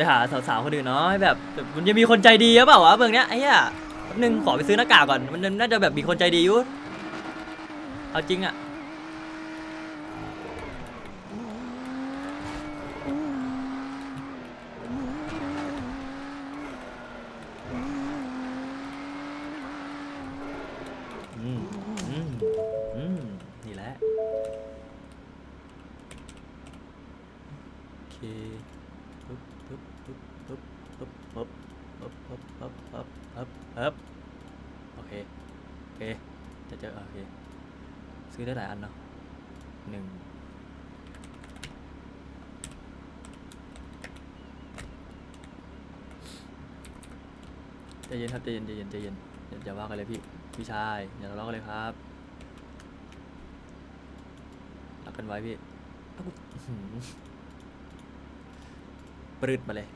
ไปหาสาวๆคนอื่นเนาะให้แบบแบบมันจะมีคนใจดีหรือเปล่าวะเมืองเนี้ยไอ้เหี้ยแป๊บนึงขอไปซื้อหน้ากากก่อนมันน่าจะแบบมีคนใจดีอยู่เอาจริงอะ ปึ๊บปึ๊บปึ๊บปึ๊บปึ๊บปึ๊บปึ๊บปึ๊บปึ๊บปึ๊บปึ๊บปึ๊บโอเค โอเค จะเจอโอเค ซื้อได้หลายอันเนาะหนึ่งใจเย็นครับใจเย็นใจเย็นใจเย็นอย่าว่ากันเลยพี่พี่ชายอย่าทะเลาะกันเลยครับรักกันไว้พี่อ้าอื้อหือ ปรืดมาเลย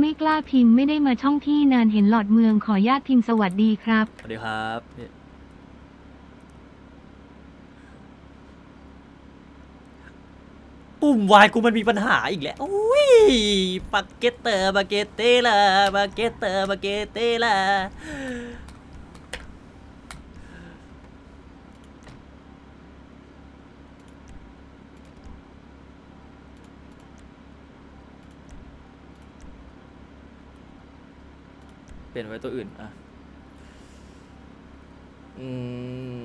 ไม่กล้าพิมพ์ไม่ได้มาช่องที่นานเห็นหลอดเมืองขอญาตพิมพ์สวัสดีครับ สวัสดีครับพี่ปุ่มวายกูมันมีปัญหาอีกแล้วอุ้ยปาเกตเตอร์ปาเกตเตล่าปาเกตเตอร์ปาเกตเตล่า ลี่ยนไว้ตัวอื่น อะ อืม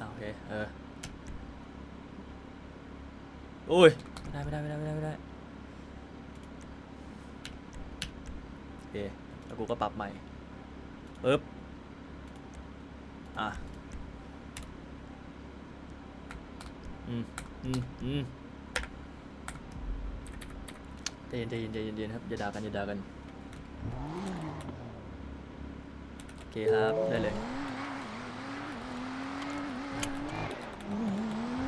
อะโอเค เออ โอ้ย ไม่ได้ไม่ได้ไม่ได้ไม่ได้ไม่ได้โอเค แล้วกูก็ปรับใหม่ปึ๊บ อะ อืม อืม อืม ใจเย็นใจเย็นใจเย็นครับอย่าด่ากันอย่าด่ากันโอเคครับได้เลย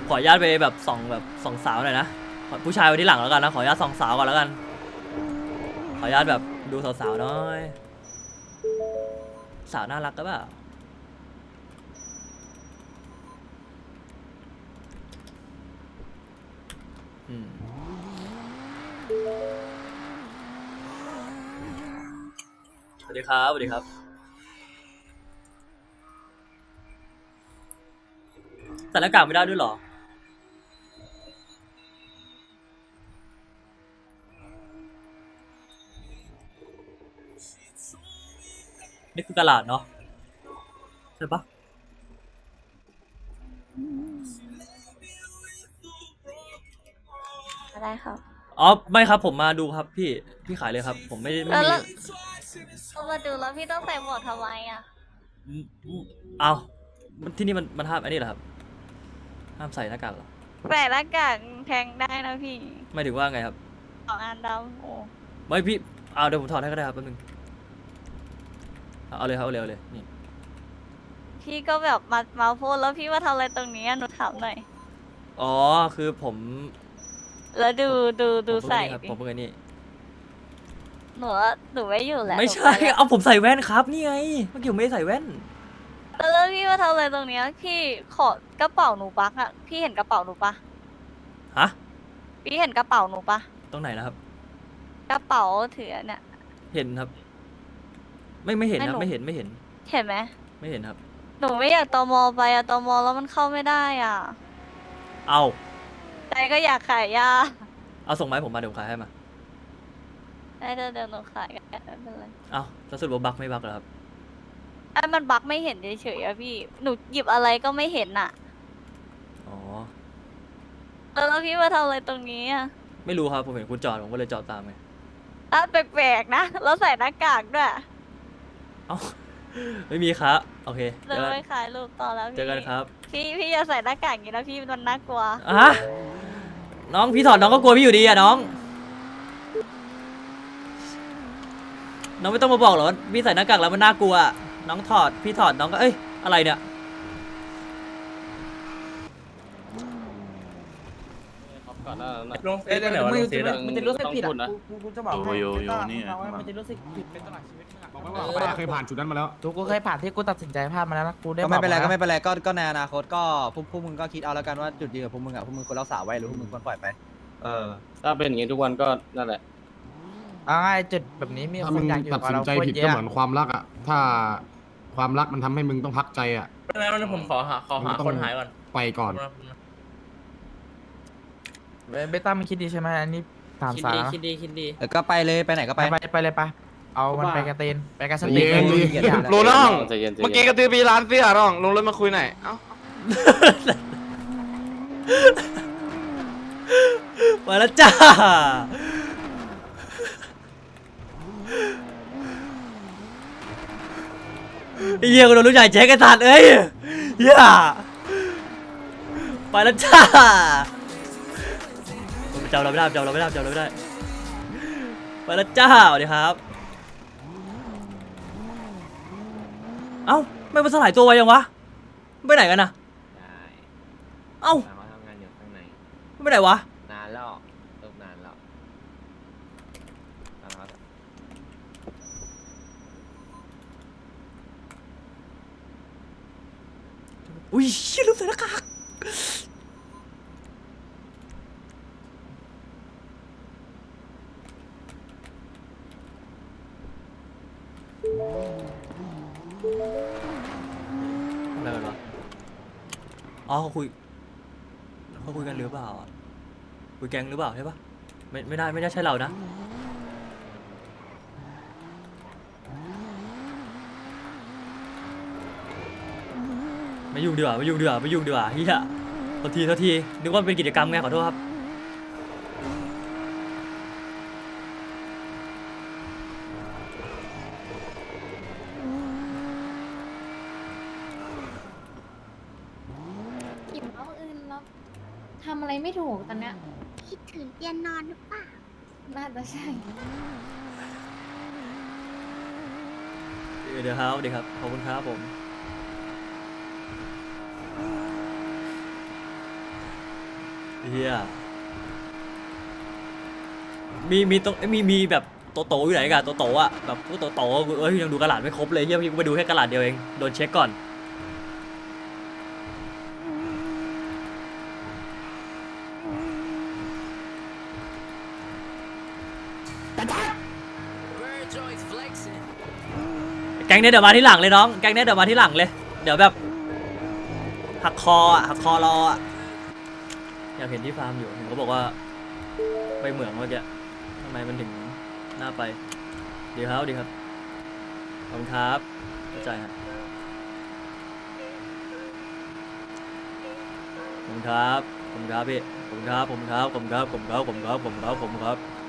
ขออนุญาตไปแบบส่องแบบส่องสาวหน่อยนะผู้ชายไว้ที่หลังแล้วกันนะขออนุญาตส่องสาวก่อนแล้วกัน ขออนุญาตแบบดูสาวๆหน้อย สาวน่ารักก็เปล่าอืม วัสดีครับสวัสดีครับ ใส่หน้ากากไม่ได้ด้วยเหรอ นี่คือกระดาษเนาะใช่ปะอะไรครับ อ๋อ ไม่ครับผมมาดูครับพี่ พี่ขายเลยครับ ผมไม่ได้ไม่แล้วมี แล้ว เอามาดูแล้วพี่ต้องใส่หมวกทำไมอะ อืมอืมเอามันที่นี่มันมันห้ามอันนี้เหรอครับ ห้ามใส่หน้ากากเหรอใส่หน้ากากแทงได้นะพี่ไม่ถึงว่าไงครับ สองอันดำโอ้ไม่พี่เอาเดี๋ยวผมถอดให้ก็ได้ครับแป๊บนึงเอาเอาเลยครับเอาเลยเอาเลยนี่พี่ก็แบบมามาพูดแล้วพี่มาทำอะไรตรงนี้อะหนูถามหน่อย อ๋อคือผมแล้วดูดูดูผมเพิ่งใส่นี่ครับดิผมเพิ่งไอ้นี่ หนูว่าหนูไม่อยู่แล้วไม่หนูใช่ปแล้วเอาผมใส่แว่นครับนี่ไงเมื่อกี้ผมไม่ได้ใส่แว่น แล้วพี่มาทำอะไรตรงเนี้ยพี่ขอกระเป๋าหนูปักอะพี่เห็นกระเป๋าหนูปะฮะ พี่เห็นกระเป๋าหนูปะตรงไหนนะครับ กระเป๋าถือเนี่ย เห็นครับ ไม่ไม่เห็นไม่ครับหนูไม่เห็นไม่เห็น เห็นไหมไม่เห็นครับ หนูไม่อยากตมไปอะตมแล้วมันเข้าไม่ได้อะเอาใจก็อยากขายยาเอาส่งไมาให้ผมมาเดี๋ยวผมขายให้มา ได้เดี๋ยวเดี๋ยวหนูขายกันไม่เป็นไรเอาแล้วสรุปว่าบักไม่บักเหรอครับไอ้มันบักไม่เห็นเฉยๆอะพี่ หนูหยิบอะไรก็ไม่เห็นอะอ๋อเออแล้วพี่มาทำอะไรตรงนี้อะไม่รู้ครับผมเห็นคุณจอดผมก็เลยจอดตามไง อะแปลกๆนะแล้วใส่หน้ากากด้วยเอ้า ไม่มีครับ โอเค เดิเจอนกันไปขายลูกต่อแล้วพี่เจอกันครับพี่พี่อย่าใส่หน้ากากอย่างนี้นะพี่มันน่ากลัวอะฮะน้องพี่ถอดน้องก็กลัวพี่อยู่ดีอะน้อง น้องไม่ต้องมาบอกหรอกว่าพี่ใส่หน้ากากแล้วมันน่ากลัวอะน้องถอด พี่ถอด น้องก็ เอ้ย อะไรเนี่ย ก่อนหน้านั้นน่ะ ลงเฟซได้ไหนวะลงเฟซอะ มันจะรู้สึกผิดอะกูกูจะบอกโยโยโยนี่ไงมันจะรู้สึกผิดเป็นตลอดชีวิตมึงอะบอกไว้เอว่าอเข้าไปเคยผ่านจุดนั้นมาแล้วทุกกูเคยผ่านที่กูตัดสินใจพลาดมาแล้วนะกูได้ก็ไม่เป็นไรบอกก็ว่าไม่เป็นไรก็ก็ในอนาคตก็พวกพวกมึงก็คิดเอาแล้วกันว่าจุดยืนของพวกมึงอะพวกมึงควรรักษาไว้หรือพวกมึงควรปล่อยไป เออ ถ้าเป็นอย่างงี้ทุกวันก็นั่นแหละเอาง่ายจุดแบบนี้มีถ้าคมึนงอยากอยู่ตัดกับสินเราใจโคตผิดรเยก็อะเหมือนความรักอะถ้าความรักมันทำให้มึงต้องพักใจอะไม่เป็นไรผมขอหาขอหามึงต้องคนหายก่อนไปก่อนเบต้ามันคิดดีใช่ไหมอันนี้ถามคิดสาดีระคิดดีคิดดี เออก็ไปเลยไปไหนก็ไป ไปไปไปเลยปะเอามันไปกระเตนไปกระสเย็ติกนเลยเย็นรู้รู้น้องเมื่อกี้กระตือปีร้านเสื้อน้อง ลงรถมาคุยหน่อย เอ้า มาแล้วจ้า ไอ้เหี้ยกูโดนลูกใหญ่แจ็คไอ้สัตว์เอ้ยเหี้ยไปแล้วจ้าจำเราไม่ได้จำเราไม่ได้จำเราไม่ได้ไปแล้วจ้าสวัสดีครับ เอ้าไม่มาสลายตัวไวยังวะไปไหนกันนะเอ้าไปไหนวะ นานแล้วเลิกนานแล้วนะครับ อุ้ยเชี่ยลืมใส่หน้ากากอะไรกันวะอ๋อเขาคุยเขาคุยกันหรือเปล่าอะคุยแกงหรือเปล่าใช่ปะไม่ไม่ได้ไม่น่าใช่เรานะ ไม่ยุ่งดีกว่าไม่ยุ่งดีกว่าไม่ยุ่งดีกว่าเฮียโทษทีโทษทีนึกว่าเป็นกิจกรรมไงขอโทษครับหยิบเอาอื่นแล้วทำอะไรไม่ถูกตอนเนี้ยคิดถึงเตียนนอนหรือเปล่า น่าจะใช่เดี๋ยวครับเดี๋ยวครับขอบคุณครับผม เฮียมีมีตรงเอ้ยมีมีแบบโตโตอยู่ไหนกันโตโตอะแบบพวกโตโตๆเอ้ยยังดูกระดาษไม่ครบเลยเฮียพี่กูไปดูแค่กระดาษเดียวเองโดนเช็คก่อนแก๊งเนี้ยเดี๋ยวมาที่หลังเลยน้องแก๊งเนี้ยเดี๋ยวมาที่หลังเลยเดี๋ยวแบบ หักคออะหักคอรออะอยากเห็นที่ฟาร์มอยู่เห็นเขาบอกว่าไปเหมืองเมื่อกี้ทำไมมันถึงหน่าไป ดีครับดีครับขอบคุณครับเข้าใจฮะขอบคุณครับขอบคุณครับพี่ขอบคุณครับขอบคุณครับขอบคุณครับขอบคุณครับขอบคุณครับขอบคุณครับขอบคุณครับ